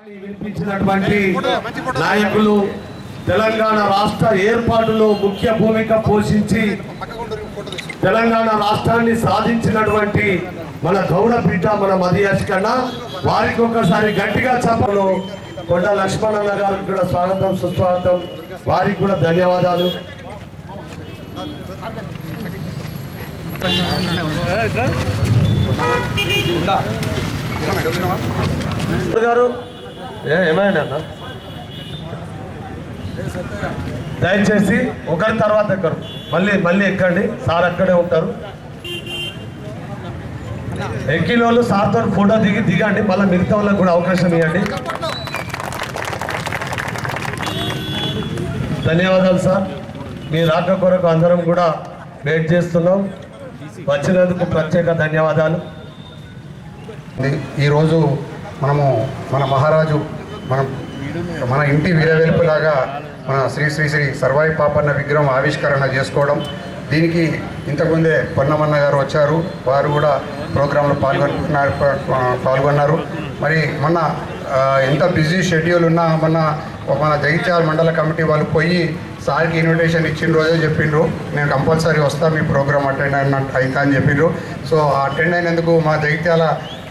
వినిపించినటువంటి నాయకులు తెలంగాణ రాష్ట్ర ఏర్పాటులో ముఖ్య భూమిక పోషించి తెలంగాణ రాష్ట్రాన్ని సాధించినటువంటి మన గౌడ బిడ్డ మన మదియాసి కన్నా వారికి ఒకసారి గట్టిగా చెప్పలో కొండ లక్ష్మణన్న గారికి కూడా స్వాగతం సుస్వాగతం. వారికి కూడా ధన్యవాదాలు. గారు ఏ- అన్న? దయచేసి ఒకరి తర్వాత ఎక్కరు మళ్ళీ మళ్ళీ ఎక్కండి. సార్ అక్కడే ఉంటారు. ఎక్కిన వాళ్ళు సార్తో ఫోటో దిగి దిగండి. మళ్ళీ మిగతా వాళ్ళకి కూడా అవకాశం ఇవ్వండి. ధన్యవాదాలు సార్. మీ రాక కొరకు అందరం కూడా వెయిట్ చేస్తున్నాం. వచ్చినందుకు ప్రత్యేక ధన్యవాదాలు. ఈరోజు మనము మన మహారాజు మనం మన ఇంటి వీరవెలుపులాగా మన శ్రీ శ్రీ శ్రీ సర్వాయి పాపన్న విగ్రహం ఆవిష్కరణ చేసుకోవడం. దీనికి ఇంతకుముందే పొన్నమన్న గారు వచ్చారు. వారు కూడా ప్రోగ్రాంలో పాల్గొన్నారు పాల్గొన్నారు. మరి మొన్న ఎంత బిజీ షెడ్యూల్ ఉన్నా మొన్న మన జగిత్యాల మండల కమిటీ వాళ్ళు పోయి సార్కి ఇన్విటేషన్ ఇచ్చిన రోజే చెప్పిండ్రు. నేను కంపల్సరీ వస్తాను మీ ప్రోగ్రామ్ అటెండ్ అయిన అవుతా అని చెప్పిండ్రు. సో అటెండ్ అయినందుకు మా జగిత్యాల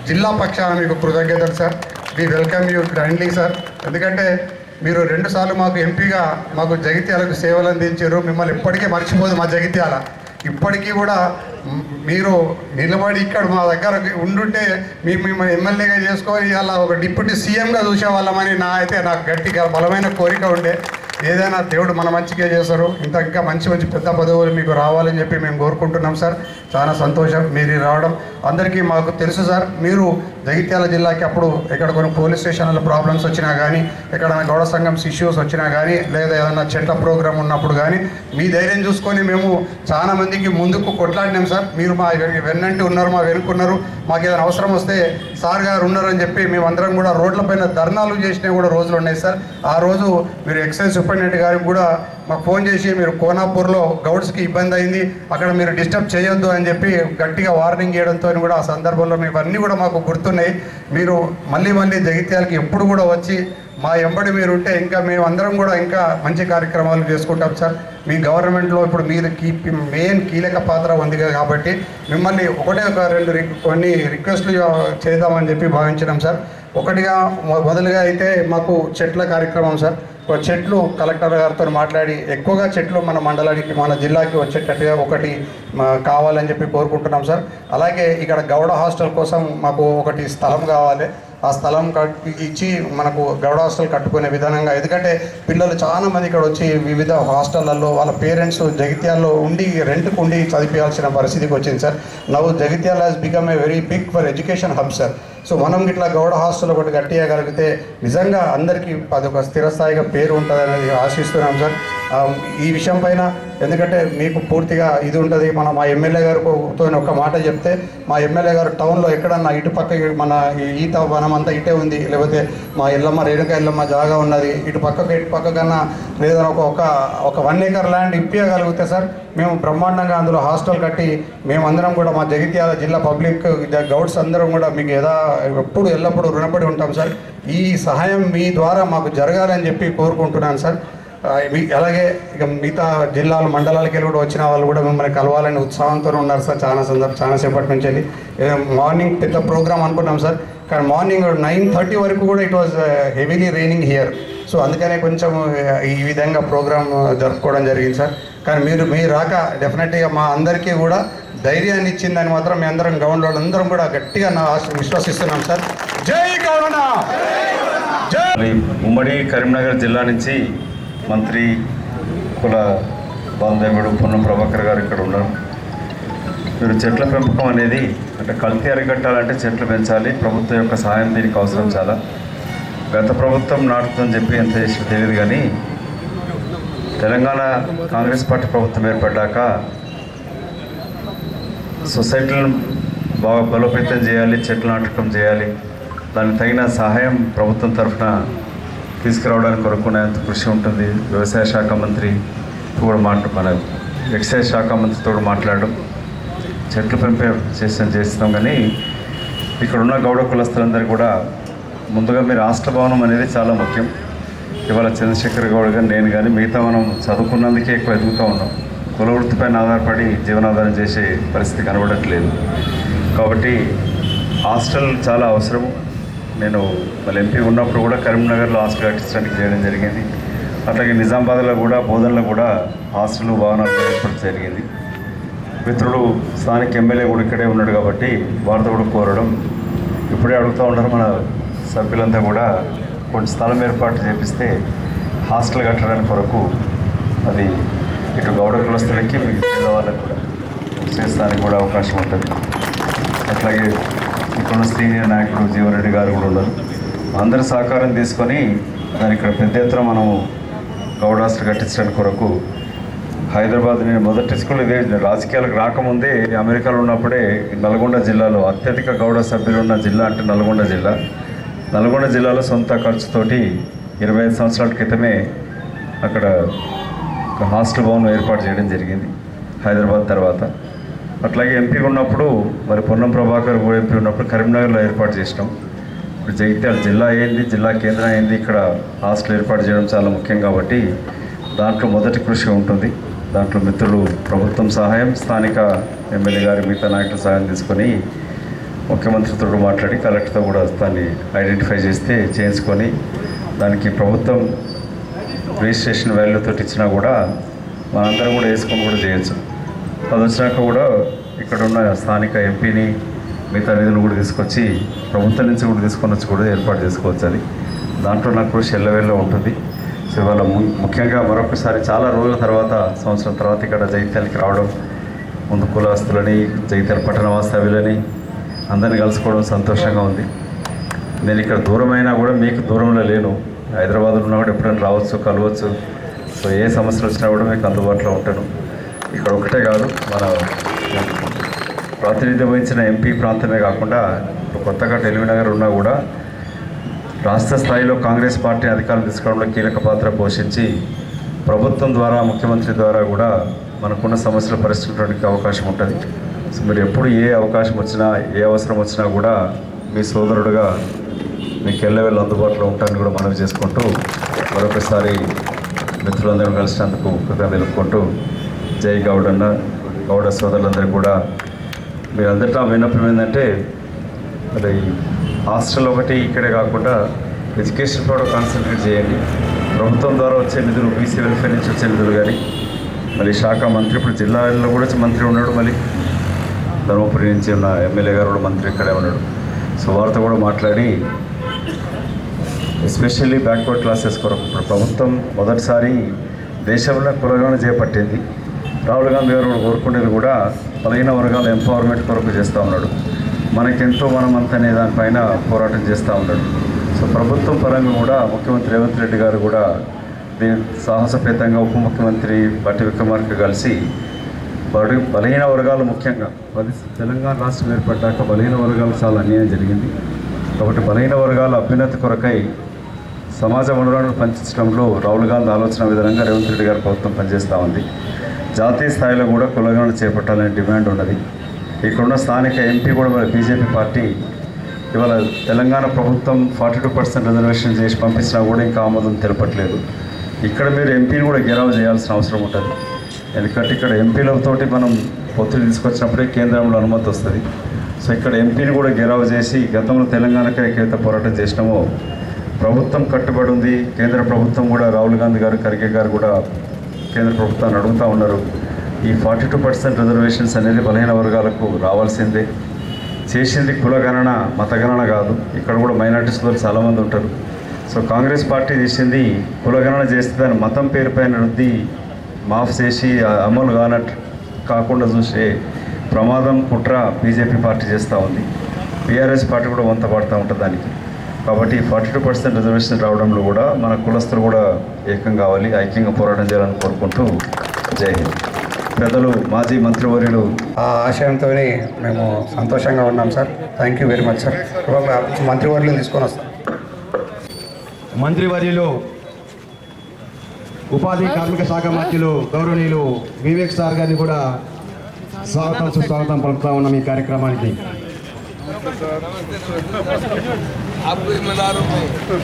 జిల్లా పక్షాన మీకు కృతజ్ఞతలు sir. We welcome you grandly sir ఎందుకంటే మీరు రెండుసార్లు మాకు ఎంపీగా మాకు జగిత్యాలకు సేవలు అందించారు. మిమ్మల్ని ఇప్పటికే మర్చిపోదు మా జగిత్యాల. ఇప్పటికీ కూడా మీరు నిలబడి ఇక్కడ మా దగ్గర ఉండుంటే మీ మిమ్మల్ని ఎమ్మెల్యేగా చేసుకొని అలా ఒక డిప్యూటీ సీఎంగా చూసేవాళ్ళమని నా అయితే నాకు గట్టిగా బలమైన కోరిక ఉండే. ఏదైనా దేవుడు మన మంచిగా చేస్తారు ఇంత ఇంకా మంచి మంచి పెద్ద పదవులు మీకు రావాలని చెప్పి మేము కోరుకుంటున్నాం సార్. చాలా సంతోషం మీరు రావడం. అందరికీ మాకు తెలుసు సార్. మీరు జగిత్యాల జిల్లాకి అప్పుడు ఎక్కడ కొన్ని పోలీస్ స్టేషన్ల ప్రాబ్లమ్స్ వచ్చినా కానీ ఎక్కడైనా గౌడ సంఘం ఇష్యూస్ వచ్చినా కానీ లేదా ఏదైనా చెట్ల ప్రోగ్రామ్ ఉన్నప్పుడు కానీ మీ ధైర్యం చూసుకొని మేము చాలా మందికి ముందుకు కొట్లాడినాం సార్. మీరు మా వెన్నంటి ఉన్నారు మా వెనుకున్నారు మాకు ఏదైనా అవసరం వస్తే సార్ గారు ఉన్నారని చెప్పి మేమందరం కూడా రోడ్లపైన ధర్నాలు చేసినవి కూడా రోజులు ఉన్నాయి సార్. ఆ రోజు మీరు ఎక్సైజ్ సూపరింటెండెంట్ గారికి కూడా మాకు ఫోన్ చేసి మీరు కోనాపూర్లో గౌడ్స్కి ఇబ్బంది అయింది అక్కడ మీరు డిస్టర్బ్ చేయొద్దు అని చెప్పి గట్టిగా వార్నింగ్ చేయడంతో కూడా ఆ సందర్భంలో మేము ఇవన్నీ కూడా మాకు గుర్తున్నాయి. మీరు మళ్ళీ మళ్ళీ జగిత్యాలకి ఎప్పుడు కూడా వచ్చి మా ఎంబడి మీరు ఉంటే ఇంకా మేమందరం కూడా ఇంకా మంచి కార్యక్రమాలు చేసుకుంటాం సార్. మీ గవర్నమెంట్లో ఇప్పుడు మీరు కీ మెయిన్ కీలక పాత్ర ఉంది కాబట్టి మిమ్మల్ని ఒకటే ఒక రెండు కొన్ని రిక్వెస్ట్లు చేద్దామని చెప్పి భావించినాం సార్. ఒకటిగా మొదలుగా అయితే మాకు చెట్ల కార్యక్రమం సార్. చెట్లు కలెక్టర్ గారితో మాట్లాడి ఎక్కువగా చెట్లు మన మండలానికి మన జిల్లాకి వచ్చేటట్టుగా ఒకటి కావాలని చెప్పి కోరుకుంటున్నాం సార్. అలాగే ఇక్కడ గౌడ హాస్టల్ కోసం మాకు ఒకటి స్థలం కావాలి. ఆ స్థలం కట్టి ఇచ్చి మనకు గౌడ హాస్టల్ కట్టుకునే విధానంగా. ఎందుకంటే పిల్లలు చాలా మంది ఇక్కడ వచ్చి వివిధ హాస్టళ్ళలో వాళ్ళ పేరెంట్స్ జగిత్యాల్లో ఉండి రెంట్కు ఉండి చదివించాల్సిన పరిస్థితికి వచ్చింది సార్. నవ్వు Jagtial has become a very big for education hub sir so మనం ఇట్లా గౌడ హాస్టల్ ఒకటి కట్టియగలిగితే నిజంగా అందరికీ అదొక స్థిరస్థాయిగా పేరు ఉంటుందనేది ఆశిస్తున్నాం సార్ ఈ విషయం పైన ఎందుకంటే మీకు పూర్తిగా ఇది ఉంటుంది. మన మా ఎమ్మెల్యే గారితో ఒక మాట చెప్తే మా ఎమ్మెల్యే గారు టౌన్లో ఎక్కడన్నా ఇటు పక్క మన ఈత వనం అంతా ఇటే ఉంది. లేకపోతే మా ఎల్లమ్మ రేణుక ఎల్లమ్మ జాగా ఉన్నది. ఇటు పక్కకు ఇటు పక్క కన్నా లేదా ఒక ఒక ఒక వన్ ఏకర్ ల్యాండ్ ఇప్పించగలిగితే సార్ మేము బ్రహ్మాండంగా అందులో హాస్టల్ కట్టి మేమందరం కూడా మా జగిత్యాల జిల్లా పబ్లిక్ గౌడ్స్ అందరం కూడా మీకు యథా ఎప్పుడు ఎల్లప్పుడూ రుణపడి ఉంటాం సార్. ఈ సహాయం మీ ద్వారా మాకు జరగాలని చెప్పి కోరుకుంటున్నాను సార్. అలాగే ఇక మిగతా జిల్లాలు మండలాలకి వెళ్ళి కూడా వచ్చిన వాళ్ళు కూడా మిమ్మల్ని కలవాలని ఉత్సాహంతో ఉన్నారు సార్. చాలా సందర్భం చాలా సేపటి నుంచి వెళ్ళి. మార్నింగ్ పెద్ద ప్రోగ్రామ్ అనుకున్నాం సార్. కానీ మార్నింగ్ నైన్ థర్టీ వరకు కూడా it was heavily raining here so అందుకనే కొంచెం uh, ఈ విధంగా ప్రోగ్రామ్ జరుపుకోవడం జరిగింది సార్. కానీ మీరు మీ రాక డెఫినెట్గా మా అందరికీ కూడా ధైర్యాన్ని ఇచ్చిందని మాత్రం మీ అందరం గౌండ్ అందరం కూడా గట్టిగా నా విశ్వసిస్తున్నాం సార్. జై గౌడ జై ఉమ్మడి కరీంనగర్ జిల్లా నుంచి మంత్రి కుల బాంధవ్యుడు పొన్నం ప్రభాకర్ గారు ఇక్కడ ఉన్నారు. మీరు చెట్ల పెంపకం అనేది అంటే కల్తీ అరికట్టాలంటే చెట్లు పెంచాలి ప్రభుత్వం యొక్క సహాయం దీనికి అవసరం చాలా. గత ప్రభుత్వం నాటుతుందని చెప్పి ఎంత చేసి తెలియదు కానీ తెలంగాణ కాంగ్రెస్ పార్టీ ప్రభుత్వం ఏర్పడ్డాక సొసైటీలను బాగా బలోపేతం చేయాలి చెట్లు నాటకం చేయాలి దానికి తగిన సహాయం ప్రభుత్వం తరఫున తీసుకురావడానికి కొరకునేంత కృషి ఉంటుంది. వ్యవసాయ శాఖ మంత్రి కూడా మాట్లా మన ఎక్సైజ్ శాఖ మంత్రితో కూడా మాట్లాడడం. చెట్లు పెంపే చేసిన చేస్తున్నాం కానీ ఇక్కడ ఉన్న గౌడ కులస్తులందరూ కూడా ముందుగా మీరు రాష్ట్ర భవనం అనేది చాలా ముఖ్యం. ఇవాళ చంద్రశేఖర్ గౌడ్ గారు నేను కానీ మిగతా మనం చదువుకున్నందుకే ఎక్కువ ఎదుగుతూ ఉన్నాం. కుల వృత్తిపైన ఆధారపడి జీవనాధారం చేసే పరిస్థితి కనబడట్లేదు. కాబట్టి హాస్టల్ చాలా అవసరము. నేను మళ్ళీ ఎంపీ ఉన్నప్పుడు కూడా కరీంనగర్లో హాస్టల్ కట్టించడానికి చేయడం జరిగింది. అట్లాగే నిజామాబాద్లో కూడా బోధనలో కూడా హాస్టల్ భవనాలు ఏర్పాటు జరిగింది. మిత్రుడు స్థానిక ఎమ్మెల్యే కూడా ఇక్కడే ఉన్నాడు కాబట్టి వారితో కూడా కోరడం. ఇప్పుడే అడుగుతూ ఉన్నారు మన సభ్యులంతా కూడా కొన్ని స్థలం ఏర్పాటు చేపిస్తే హాస్టల్ కట్టడానికి కొరకు అది ఇటు గౌడ కులస్తులకి మిగతా పేదవాళ్ళకి కూడా చేస్తానికి కూడా అవకాశం ఉంటుంది. అట్లాగే ఇప్పుడున్న సీనియర్ నాయకుడు జీవరెడ్డి గారు కూడా ఉన్నారు. అందరి సహకారం తీసుకొని దాని ఇక్కడ పెద్ద ఎత్తున మనము గౌడ హాస్టల్ కట్టించడానికి కొరకు హైదరాబాద్ నేను మొదటి స్కూల్ ఇదే రాజకీయాలకు రాకముందే అమెరికాలో ఉన్నప్పుడే నల్గొండ జిల్లాలో అత్యధిక గౌడ సభ్యులు ఉన్న జిల్లా అంటే నల్గొండ జిల్లా. నల్గొండ జిల్లాలో సొంత ఖర్చుతోటి ఇరవై ఐదు సంవత్సరాల క్రితమే అక్కడ హాస్టల్ భవనం ఏర్పాటు చేయడం జరిగింది హైదరాబాద్ తర్వాత. అట్లాగే ఎంపీ ఉన్నప్పుడు మరి పొన్నం ప్రభాకర్ కూడా ఎంపీ ఉన్నప్పుడు కరీంనగర్లో ఏర్పాటు చేసినాం. ఇప్పుడు జగిత్యాల జిల్లా ఏంది జిల్లా కేంద్రం అయింది ఇక్కడ హాస్టల్ ఏర్పాటు చేయడం చాలా ముఖ్యం కాబట్టి దాంట్లో మొదటి కృషి ఉంటుంది. దాంట్లో మిత్రులు ప్రభుత్వం సహాయం స్థానిక ఎమ్మెల్యే గారి మిగతా నాయకుల సహాయం తీసుకొని ముఖ్యమంత్రితో మాట్లాడి కలెక్టర్తో కూడా దాన్ని ఐడెంటిఫై చేస్తే చేయించుకొని దానికి ప్రభుత్వం రిజిస్ట్రేషన్ వాల్యూతో ఇచ్చినా కూడా మనందరం కూడా వేసుకొని కూడా చేయొచ్చు. అది కూడా ఇక్కడ ఉన్న స్థానిక ఎంపీని మిగతా నిధులు కూడా తీసుకొచ్చి ప్రభుత్వం నుంచి కూడా తీసుకొని వచ్చి కూడా ఏర్పాటు చేసుకోవచ్చు అది. దాంట్లో నాకు కృషి ఉంటుంది. సో ఇవాళ ము- ముఖ్యంగా మరొకసారి చాలా రోజుల తర్వాత సంవత్సరం తర్వాత ఇక్కడ జైత్యాలకి రావడం ముందు కులాస్తులని జైత్యాల పట్టణ వాస్తవ్యులని అందరిని కలుసుకోవడం సంతోషంగా ఉంది. నేను ఇక్కడ దూరమైనా కూడా మీకు దూరంలో లేను. హైదరాబాద్లో ఉన్నా కూడా ఎప్పుడైనా రావచ్చు కలవచ్చు. సో ఏ సమస్యలు వచ్చినా కూడా మీకు అందుబాటులో ఉంటాను. ఇక్కడ ఒకటే కాదు మన ప్రాతినిధ్యం వహించిన ఎంపీ ప్రాంతమే కాకుండా కొత్తగా టెలివినగర్ ఉన్నా కూడా రాష్ట్ర స్థాయిలో కాంగ్రెస్ పార్టీ అధికారం తీసుకోవడంలో కీలక పాత్ర పోషించి ప్రభుత్వం ద్వారా ముఖ్యమంత్రి ద్వారా కూడా మనకున్న సమస్యలు పరిష్కరించడానికి అవకాశం ఉంటుంది. సో మీరు ఎప్పుడు ఏ అవకాశం వచ్చినా ఏ అవసరం వచ్చినా కూడా మీ సోదరుడుగా మీకు ఎల్లవెళ్ళ అందుబాటులో ఉంటానని కూడా మనవి చేసుకుంటూ మరొకసారి మిత్రులందరూ కలిసినందుకు కృతజ్ఞత తెలుపుకుంటూ జై గౌడన్న గౌడ సోదరులందరూ కూడా మీరందరితో విన్నపం ఏంటంటే మరి హాస్టల్ ఒకటి ఇక్కడే కాకుండా ఎడ్యుకేషన్ కూడా కాన్సన్ట్రేట్ చేయండి. ప్రభుత్వం ద్వారా వచ్చే నిధులు బీసీ వెల్ఫేర్ నుంచి వచ్చే నిధులు కానీ మరి శాఖ మంత్రి ఇప్పుడు జిల్లాలో కూడా మంత్రి ఉన్నాడు మళ్ళీ. ధర్మపురి నుంచి ఉన్న ఎమ్మెల్యే గారు కూడా మంత్రి ఇక్కడే ఉన్నాడు. సో వారితో కూడా మాట్లాడి ఎస్పెషల్లీ బ్యాక్వర్డ్ క్లాసెస్ కొరకు. ఇప్పుడు ప్రభుత్వం మొదటిసారి దేశంలో కులగణన చేపట్టింది. రాహుల్ గాంధీ గారు కూడా కోరుకునేది కూడా బలహీన వర్గాల ఎంపవర్మెంట్ కొరకు చేస్తూ ఉన్నాడు మనకెంతో మనం అంతనే దానిపైన పోరాటం చేస్తూ ఉన్నాడు సో ప్రభుత్వం పరంగా కూడా ముఖ్యమంత్రి రేవంత్ రెడ్డి గారు కూడా దీని సాహసపేతంగా ఉప ముఖ్యమంత్రి బట్టి విక్రమార్క కలిసి బడు బలహీన వర్గాలు ముఖ్యంగా పది తెలంగాణ రాష్ట్రం ఏర్పడ్డాక బలహీన వర్గాలు చాలా అన్యాయం జరిగింది కాబట్టి బలహీన వర్గాల అభ్యున్నతి కొరకై సమాజ వనరులను పంచడంలో రాహుల్ గాంధీ ఆలోచన విధానంగా రేవంత్ రెడ్డి గారి ప్రభుత్వం పనిచేస్తూ ఉంది జాతీయ స్థాయిలో కూడా కులగణన చేపట్టాలనే డిమాండ్ ఉన్నది. ఇక్కడున్న స్థానిక ఎంపీ కూడా మన బీజేపీ పార్టీ ఇవాళ తెలంగాణ ప్రభుత్వం ఫార్టీ టూ పర్సెంట్ రిజర్వేషన్ చేసి పంపించినా కూడా ఇంకా ఆమోదం తెలపట్లేదు. ఇక్కడ మీరు ఎంపీని కూడా గెలవ చేయాల్సిన అవసరం ఉంటుంది. ఎందుకంటే ఇక్కడ ఎంపీలతోటి మనం పొత్తులు తీసుకొచ్చినప్పుడే కేంద్రంలో అనుమతి వస్తుంది. సో ఇక్కడ ఎంపీని కూడా గెలవ చేసి గతంలో తెలంగాణకే ఏకైతే పోరాటం చేసినామో ప్రభుత్వం కట్టుబడి ఉంది. కేంద్ర ప్రభుత్వం కూడా రాహుల్ గాంధీ గారు ఖర్గే గారు కూడా కేంద్ర ప్రభుత్వాన్ని అడుగుతూ ఉన్నారు. ఈ ఫార్టీ టూ పర్సెంట్ రిజర్వేషన్స్ అనేది బలహీన వర్గాలకు రావాల్సిందే. చేసింది కులగణన మతగణన కాదు. ఇక్కడ కూడా మైనార్టీస్ కూడా చాలామంది ఉంటారు. సో కాంగ్రెస్ పార్టీ చేసింది కులగణన చేస్తే దాని మతం పేరుపైన రుద్ది మాఫ్ చేసి అమలు కానట్టు కాకుండా చూసే ప్రమాదం కుట్ర బీజేపీ పార్టీ చేస్తూ ఉంది. బీఆర్ఎస్ పార్టీ కూడా వంత పడుతూ ఉంటుంది దానికి. కాబట్టి ఫార్టీ టూ పర్సెంట్ రిజర్వేషన్ రావడంలో కూడా మన కులస్తులు కూడా ఏకం కావాలి ఐక్యంగా పోరాటం చేయాలని కోరుకుంటూ జై హింద్. పెద్దలు మాజీ మంత్రివర్యులు. ఆ ఆశయంతో మేము సంతోషంగా ఉన్నాం sir. Thank you very much sir మంత్రివర్యులను తీసుకొని వస్తాం. మంత్రివర్యులు ఉపాధి కార్మిక శాఖ మంత్రులు గౌరవనీయులు వివేక్ సార్ గారిని కూడా స్వాగతం సుస్వాగతం పలుకుతా ఉన్నాం ఈ కార్యక్రమానికి.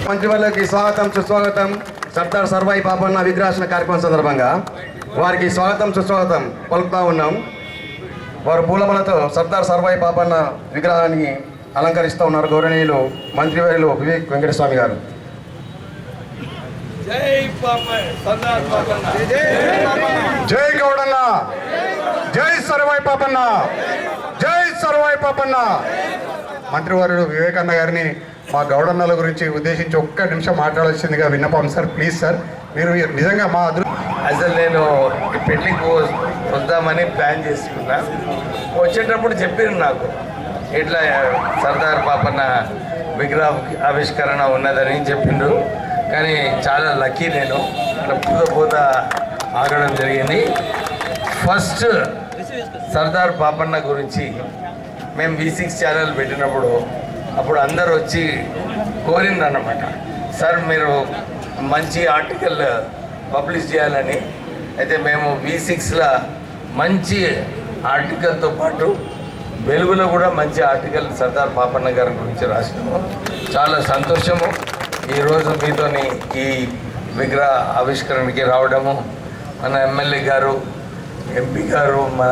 మంత్రివర్లకి స్వాగతం సుస్వాగతం. సర్దార్ సర్వాయి పాపన్న విగ్రహాసన కార్యక్రమం సందర్భంగా వారికి స్వాగతం సుస్వాగతం పలుకుతా ఉన్నాం. వారు పూలమలతో సర్దార్ సర్వాయి పాపన్న విగ్రహాన్ని అలంకరిస్తూ ఉన్నారు గౌరవనీయులు మంత్రివర్యులు వివేక్ వెంకటస్వామి గారు. జై గౌడన్న. జై సర్వాయి పాపన్న జై సర్వాయి పాపన్న మంత్రివర్యుడు వివేకన్న గారిని మా గౌడన్నల గురించి ఉద్దేశించి ఒక్క నిమిషం మాట్లాడాల్సిందిగా విన్నపం సార్. ప్లీజ్ సార్ మీరు నిజంగా మా అదృ అసలు నేను పెళ్ళికి వద్దామని ప్లాన్ చేసుకున్నా. వచ్చేటప్పుడు చెప్పారు నాకు ఇట్లా సర్దార్ పాపన్న విగ్రహ ఆవిష్కరణ ఉన్నదని చెప్పిండ్రు కానీ చాలా లక్కీ నేను. పూత పూత ఆగడం జరిగింది. ఫస్ట్ సర్దార్ పాపన్న గురించి మేము వి సిక్స్ ఛానల్ పెట్టినప్పుడు అప్పుడు అందరు వచ్చి కోరిండ్రన్నమాట. సార్ మీరు మంచి ఆర్టికల్ పబ్లిష్ చేయాలని. అయితే మేము వి సిక్స్లో మంచి ఆర్టికల్తో పాటు వెలుగులో కూడా మంచి ఆర్టికల్ సర్దార్ పాపన్న గారి గురించి రాసినాము. చాలా సంతోషము. ఈరోజు మీతోని ఈ విగ్రహ ఆవిష్కరణకి రావడము. మన ఎమ్మెల్యే గారు ఎంపీ గారు మన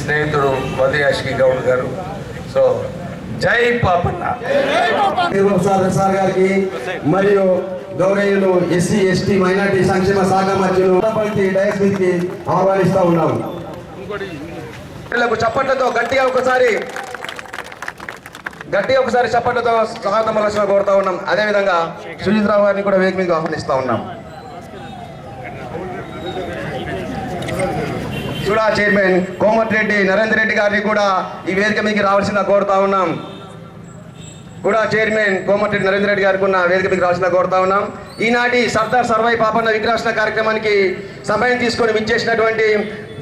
స్నేహితుడు మధుయాష్కి గౌడ్ గారు. సో జై పాపన్న. సార్ గారికి మరియు గౌరవీయులు ఎస్సీ ఎస్టీ మైనార్టీ సంక్షేమ శాఖ మీదకి ఆహ్వానిస్తూ ఉన్నాం. వీళ్ళకు చప్పట్లతో గట్టిగా ఒకసారి గట్టిగా ఒకసారి చప్పట్లతో స్వాగతం కోరుతా ఉన్నాం. అదేవిధంగా సుజిత్ రావు గారిని కూడా వేదిక మీదకి ఆహ్వానిస్తూ ఉన్నాం. సుడా చైర్మన్ కోమటిరెడ్డి నరేందర్ రెడ్డి గారిని కూడా ఈ వేదిక మీదకి రావాల్సిందిగా కోరుతా ఉన్నాం. కూడా చైర్మన్ కోమటిరెడ్డి నరేంద్ర రెడ్డి గారికి ఉన్న వేదిక మీకు రావాల్సిన కోరుతా ఉన్నాం. ఈనాటి సర్దార్ సర్వై పాపన్న విగ్రహణ కార్యక్రమానికి సమయం తీసుకొని విచ్చేసినటువంటి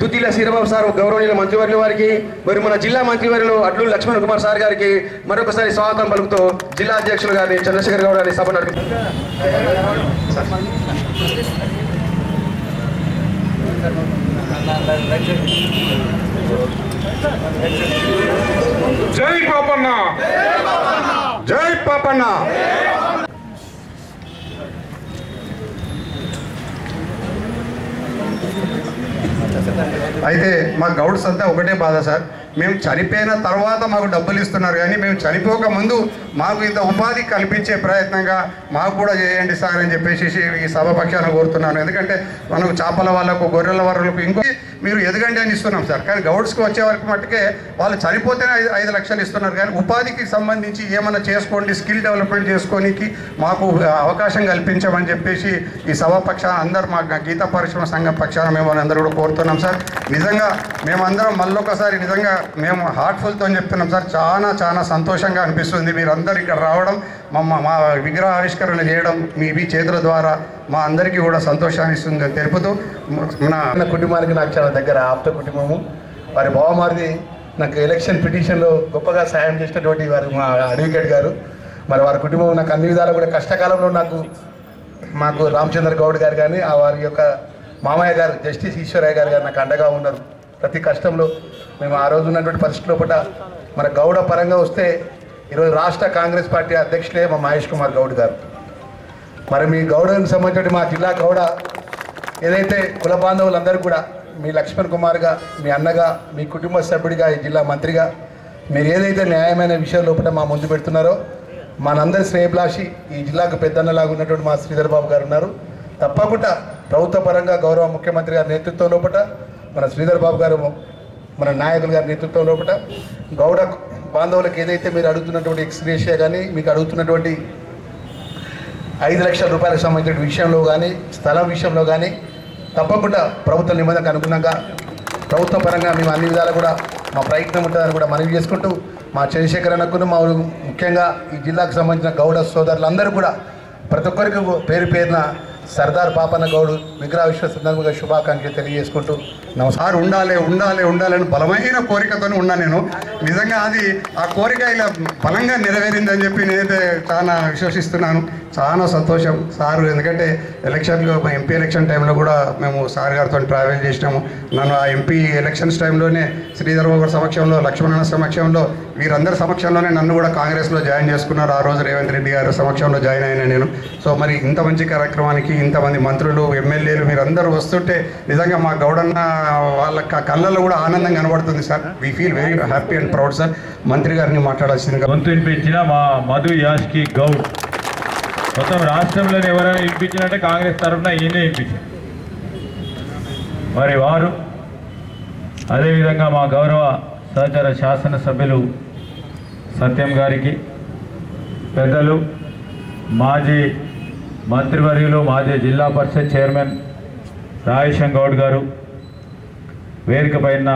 దుద్దిల శ్రీరబాబు సార్ గౌరవనీయుల మంత్రివర్యుల వారికి మరి మన జిల్లా మంత్రివర్యులు అడ్లు లక్ష్మణ్ కుమార్ సార్ గారికి మరొకసారి స్వాగతం పలుకుతూ జిల్లా అధ్యక్షులు గారిని చంద్రశేఖర్ గౌడ్ గారిని సభ నడుపు జై పాపన్న. జై పాపన్న. అయితే మా గౌడ్స్ అంతా ఒకటే బాధ సార్. మేము చనిపోయిన తర్వాత మాకు డబ్బులు ఇస్తున్నారు కానీ మేము చనిపోక ముందు మాకు ఇంత ఉపాధి కల్పించే ప్రయత్నంగా మాకు కూడా చేయండి సార్ అని చెప్పేసి ఈ సభ పక్షాన కోరుతున్నాను. ఎందుకంటే మనకు చేపల వాళ్ళకు గొర్రెల వాళ్ళకు ఇంకో మీరు ఎదగండి అని ఇస్తున్నాం సార్. కానీ గౌడ్స్కి వచ్చే వరకు మట్టుకే వాళ్ళు చనిపోతేనే ఐదు ఐదు లక్షలు ఇస్తున్నారు. కానీ ఉపాధికి సంబంధించి ఏమైనా చేసుకోండి స్కిల్ డెవలప్మెంట్ చేసుకోనికి మాకు అవకాశం కల్పించమని చెప్పేసి ఈ సభ అందరూ మాకు మా గీతా పరిశ్రమ సంఘం పక్షాన మేము అందరూ కూడా కోరుతున్నాం సార్. నిజంగా మేమందరం మళ్ళొకసారి నిజంగా మేము హార్ట్ఫుల్తో చెప్తున్నాం సార్. చాలా చాలా సంతోషంగా అనిపిస్తుంది మీరందరూ ఇక్కడ రావడం. మా మా- విగ్రహ ఆవిష్కరణ చేయడం మీ మీ చేతుల ద్వారా మా అందరికీ కూడా సంతోషాన్ని ఇస్తుందని తెలుపుతూ నా కుటుంబానికి నాకు చాలా దగ్గర ఆప్త కుటుంబము. వారి బావమారిది నాకు ఎలక్షన్ పిటిషన్లో గొప్పగా సాయం చేసినటువంటి వారి మా అడ్వకేట్ గారు. మరి వారి కుటుంబం నాకు అన్ని విధాలు కూడా కష్టకాలంలో నాకు మాకు రామచంద్ర గౌడ్ గారు కానీ ఆ వారి యొక్క మామయ్య గారు జస్టిస్ ఈశ్వరయ్య గారు గారు నాకు అండగా ఉన్నారు. ప్రతి కష్టంలో మేము ఆ రోజు ఉన్నటువంటి పరిస్థితి లోపల మన గౌడ పరంగా వస్తే ఈరోజు రాష్ట్ర కాంగ్రెస్ పార్టీ అధ్యక్షులే మా మహేష్ కుమార్ గౌడ్ గారు. మరి మీ గౌడకు సంబంధించిన మా జిల్లా గౌడ ఏదైతే కుల బాంధవులందరూ కూడా మీ లక్ష్మణ్ కుమార్గా మీ అన్నగా మీ కుటుంబ సభ్యుడిగా ఈ జిల్లా మంత్రిగా మీరు ఏదైతే న్యాయమైన విషయం లోపల మా ముందు పెడుతున్నారో మనందరి శ్రేయభిలాషి ఈ జిల్లాకు పెద్దన్నలాగా ఉన్నటువంటి మా శ్రీధర్ బాబు గారు ఉన్నారు. తప్పకుండా ప్రభుత్వ పరంగా గౌరవ ముఖ్యమంత్రి గారి నేతృత్వం లోపల మన శ్రీధర్ బాబు గారు మన నాయకులు గారి నేతృత్వం లోపల గౌడ బాంధవులకు ఏదైతే మీరు అడుగుతున్నటువంటి ఎక్స్గ్రేషియా కానీ మీకు అడుగుతున్నటువంటి ఐదు లక్షల రూపాయలకు సంబంధించిన విషయంలో కానీ స్థలం విషయంలో కానీ తప్పకుండా ప్రభుత్వ నిబంధనకు అనుగుణంగా ప్రభుత్వ పరంగా మేము అన్ని విధాలు కూడా మా ప్రయత్నం ఉంటుందని కూడా మనవి చేసుకుంటూ మా చంద్రశేఖర్ అన్నకును మా ముఖ్యంగా ఈ జిల్లాకు సంబంధించిన గౌడ సోదరులందరూ కూడా ప్రతి ఒక్కరికి పేరు పేరున సర్దార్ పాపన్న గౌడ్ విగ్రహ విశ్వ సందర్భంగా శుభాకాంక్షలు తెలియజేసుకుంటూ నమస్కారం. సార్ ఉండాలి ఉండాలి ఉండాలని బలమైన కోరికతో ఉన్నా నేను. నిజంగా అది ఆ కోరిక ఇలా బలంగా నెరవేరిందని చెప్పి నేనైతే చాలా విశ్వసిస్తున్నాను. చాలా సంతోషం. సార్ ఎందుకంటే ఎలక్షన్లో మా ఎంపీ ఎలక్షన్ టైంలో కూడా మేము సార్ గారితో ట్రావెల్ చేసినాము. నన్ను ఆ ఎంపీ ఎలక్షన్స్ టైంలోనే శ్రీధర్ సమక్షంలో లక్ష్మణ సమక్షంలో వీరందరి సమక్షంలోనే నన్ను కూడా కాంగ్రెస్లో జాయిన్ చేసుకున్నారు. ఆ రోజు రేవంత్ రెడ్డి గారి సమక్షంలో జాయిన్ అయినా నేను. సో మరి ఇంత మంచి కార్యక్రమానికి ఇంతమంది మంత్రులు ఎమ్మెల్యేలు మీరందరూ వస్తుంటే నిజంగా మా గౌడన్న వాళ్ళ కళ్ళల్లో కూడా ఆనందం కనబడుతుంది sir. We feel very happy and proud sir మంత్రి గారిని మాట్లాడాల్సిందిగా. గొంతు మా మధు యాస్కి గౌడ్. మొత్తం రాష్ట్రంలోనే ఎవరైనా వినిపించినట్టే కాంగ్రెస్ తరఫున ఈయనే వినిపించారు మరి వారు అదేవిధంగా మా గౌరవ సహచర శాసనసభ్యులు సత్యం గారికి పెద్దలు మాజీ మంత్రివర్యులు మాజీ జిల్లా పరిషత్ చైర్మన్ రాయేశం గౌడ్ గారు వేదిక పైన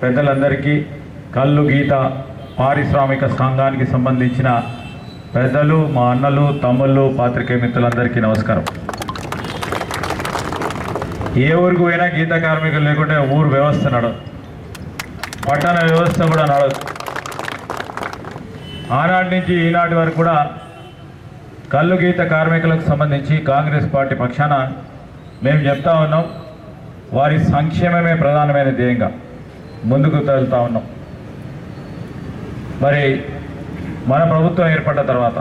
పెద్దలందరికీ కళ్ళు గీత పారిశ్రామిక సంఘానికి సంబంధించిన పెద్దలు మా అన్నలు తమ్ముళ్ళు పాత్రికేయ మిత్రులందరికీ నమస్కారం. ఏ ఊరికి పోయినా గీత కార్మికులు లేకుంటే ఊరు వ్యవస్థ నడదు పట్టణ వ్యవస్థ కూడా నడదు ఆనాటి నుంచి ఈనాటి వరకు కూడా కళ్ళు గీత కార్మికులకు సంబంధించి కాంగ్రెస్ పార్టీ పక్షాన మేము చెప్తా ఉన్నాం. వారి సంక్షేమమే ప్రధానమైన ధ్యేయంగా. ముందుకు తగులుతూ ఉన్నాం. మరి మన ప్రభుత్వం ఏర్పడ్డ తర్వాత.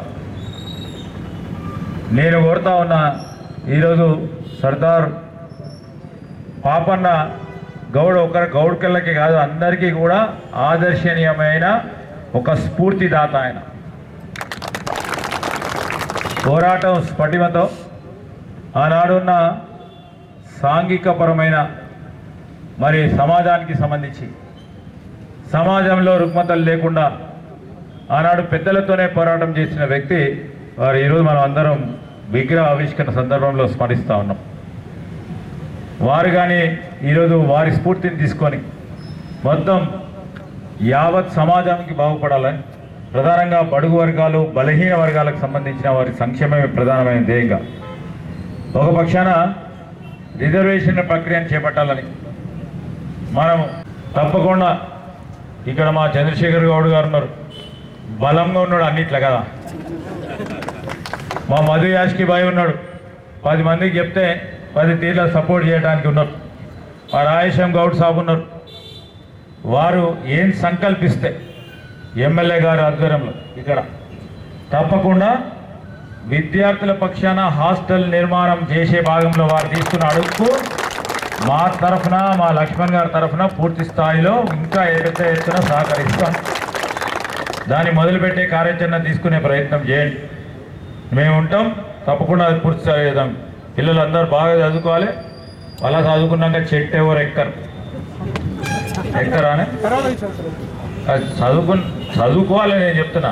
నేను కోరుతా ఉన్న ఈరోజు సర్దార్ పాపన్న గౌడ్ ఒకరి గౌడ్కళ్ళకి కాదు అందరికీ కూడా ఆదర్శనీయమైన ఒక స్ఫూర్తిదాత ఆయన. పోరాటం స్ఫటిమతో ఆనాడున్న సాంఘికపరమైన మరి సమాజానికి సంబంధించి సమాజంలో రుగ్మతలు లేకుండా ఆనాడు పెద్దలతోనే పోరాటం చేసిన వ్యక్తి వారు ఈరోజు మనం అందరం విగ్రహ ఆవిష్కరణ సందర్భంలో స్మరిస్తూ ఉన్నాం. వారు కానీ ఈరోజు వారి స్ఫూర్తిని తీసుకొని మొత్తం యావత్ సమాజానికి బాగుపడాలని ప్రధానంగా బడుగు వర్గాలు బలహీన వర్గాలకు సంబంధించిన వారి సంక్షేమమే ప్రధానమైన ధ్యేయంగా ఒక పక్షాన రిజర్వేషన్ ప్రక్రియను చేపట్టాలని మనం తప్పకుండా ఇక్కడ మా చంద్రశేఖర్ గౌడ్ గారు ఉన్నారు. బలంగా ఉన్నాడు అన్నిట్లా కదా. మా మధు యాష్కి బాయ్ ఉన్నాడు. పది మందికి చెప్తే పది తీర్ల సపోర్ట్ చేయడానికి ఉన్నారు. మా రాయేశం గౌడ్ సాబ్ ఉన్నారు. వారు ఏం సంకల్పిస్తే ఎమ్మెల్యే గారి ఆధ్వర్యంలో ఇక్కడ తప్పకుండా విద్యార్థుల పక్షాన హాస్టల్ నిర్మాణం చేసే భాగంలో వారు తీసుకున్న అడుగుకు మా తరఫున మా లక్ష్మణ్ గారి తరఫున పూర్తి స్థాయిలో ఇంకా పెద్ద ఎత్తున సహకరిస్తాం. దాన్ని మొదలుపెట్టే కార్యాచరణ తీసుకునే ప్రయత్నం చేయండి. మేము ఉంటాం తప్పకుండా అది పూర్తి చేద్దాం. పిల్లలందరూ బాగా చదువుకోవాలి. అలా చదువుకున్నాక చెట్టు ఎవరు ఎక్కరు? ఎక్కరానే? అది చదువుకు చదువుకోవాలి నేను చెప్తున్నా.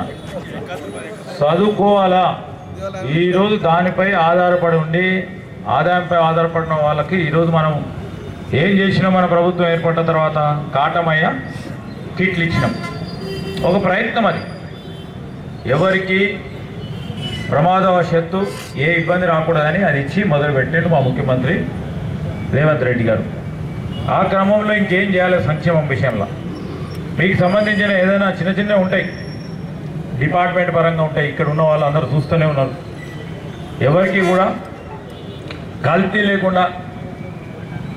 చదువుకోవాలా? ఈరోజు దానిపై ఆధారపడి ఉండి ఆదాయంపై ఆధారపడిన వాళ్ళకి ఈరోజు మనం ఏం చేసినాం మన ప్రభుత్వం ఏర్పడిన తర్వాత కాటమయ్య కిట్లు ఇచ్చినాం. ఒక ప్రయత్నం అది. ఎవరికి ప్రమాదవశత్తు ఏ ఇబ్బంది రాకూడదని అది ఇచ్చి మొదలుపెట్టాడు మా ముఖ్యమంత్రి రేవంత్ రెడ్డి గారు. ఆ క్రమంలో ఇంకేం చేయాలి సంక్షేమం విషయంలో? మీకు సంబంధించిన ఏదైనా చిన్న చిన్న ఉంటాయి. డిపార్ట్మెంట్ పరంగా ఉంటాయి. ఇక్కడ ఉన్న వాళ్ళు అందరూ చూస్తూనే ఉన్నారు. ఎవరికి కూడా కల్తీ లేకుండా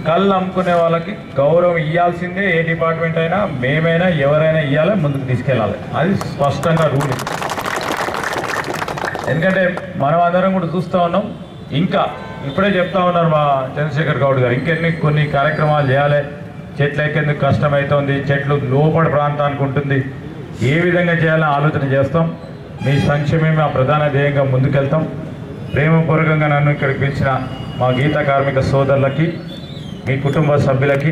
కళ్ళు అమ్ముకునే వాళ్ళకి గౌరవం ఇవ్వాల్సిందే ఏ డిపార్ట్మెంట్ అయినా మేమైనా ఎవరైనా ఇవ్వాలి ముందుకు తీసుకెళ్ళాలి. అది స్పష్టంగా రూల్. ఎందుకంటే మనం అందరం కూడా చూస్తూ ఉన్నాం. ఇంకా ఇప్పుడే చెప్తా ఉన్నారు మా చంద్రశేఖర్ గౌడ్ గారు ఇంకెన్ని కొన్ని కార్యక్రమాలు చేయాలి. చెట్లు ఎక్కేందుకు కష్టమవుతుంది చెట్లు లోపల ప్రాంతానికి ఉంటుంది. ఏ విధంగా చేయాలని ఆలోచన చేస్తాం. మీ సంక్షేమే మా ప్రధాన ధ్యేయంగా ముందుకెళ్తాం. ప్రేమపూర్వకంగా నన్ను ఇక్కడికి పిలిచిన మా గీత కార్మిక సోదరులకి మీ కుటుంబ సభ్యులకి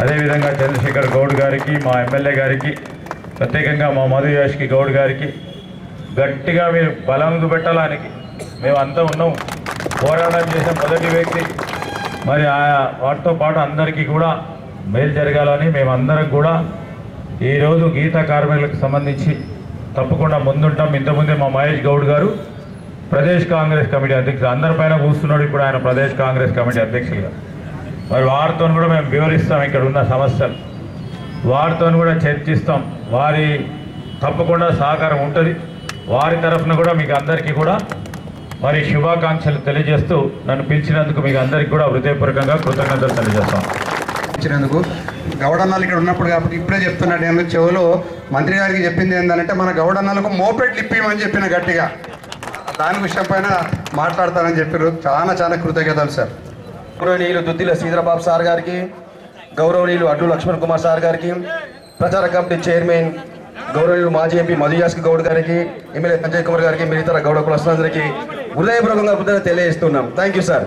అదేవిధంగా చంద్రశేఖర్ గౌడ్ గారికి మా ఎమ్మెల్యే గారికి ప్రత్యేకంగా మా మధు యాష్కి గౌడ్ గారికి గట్టిగా మీరు బలం పెట్టడానికి మేమంతా ఉన్నాం. పోరాటం చేసిన మొదటి వ్యక్తి. మరి ఆ వాటితో పాటు అందరికీ కూడా మేలు జరగాలని మేమందరం కూడా ఈరోజు గీత కార్మికులకు సంబంధించి తప్పకుండా ముందుంటాం. ఇంతకుముందే మా మహేష్ గౌడ్ గారు ప్రదేశ్ కాంగ్రెస్ కమిటీ అధ్యక్షుడు అందరిపైన కూస్తున్నాడు ఇప్పుడు ఆయన ప్రదేశ్ కాంగ్రెస్ కమిటీ అధ్యక్షులుగా. మరి వారితో కూడా మేము వివరిస్తాం ఇక్కడ ఉన్న సమస్యలు. వారితో కూడా చర్చిస్తాం. వారి తప్పకుండా సహకారం ఉంటుంది. వారి తరఫున కూడా మీకు అందరికీ కూడా మరి శుభాకాంక్షలు తెలియజేస్తూ నన్ను పిలిచినందుకు మీకు అందరికీ కూడా హృదయపూర్వకంగా కృతజ్ఞతలు తెలియజేస్తాం. ఇచ్చినందుకు గౌడన్నాలు ఇక్కడ ఉన్నప్పుడు కాబట్టి ఇప్పుడే చెప్తున్నాడు నేను చెవులో మంత్రి గారికి చెప్పింది ఏంటంటే మన గౌడన్నాలకు మోపెట్లు ఇప్పిమని చెప్పిన గట్టిగా. దాని విషయం పైన మాట్లాడతానని చెప్పారు చాలా చాలా కృతజ్ఞతలు సార్. గౌరవనీయులు దుద్దిల శ్రీధరబాబు సార్ గారికి గౌరవనీయులు అడ్డు లక్ష్మణ్ కుమార్ సార్ గారికి ప్రచార కమిటీ చైర్మన్ గౌరవనీయులు మాజీ ఎంపీ మధుయాస్కి గౌడ్ గారికి ఎమ్మెల్యే సంజయ్ కుమార్ గారికి మిగతా గౌడ కులస్తులందరికీ హృదయపూర్వకంగా తెలియజేస్తున్నాం. Thank you sir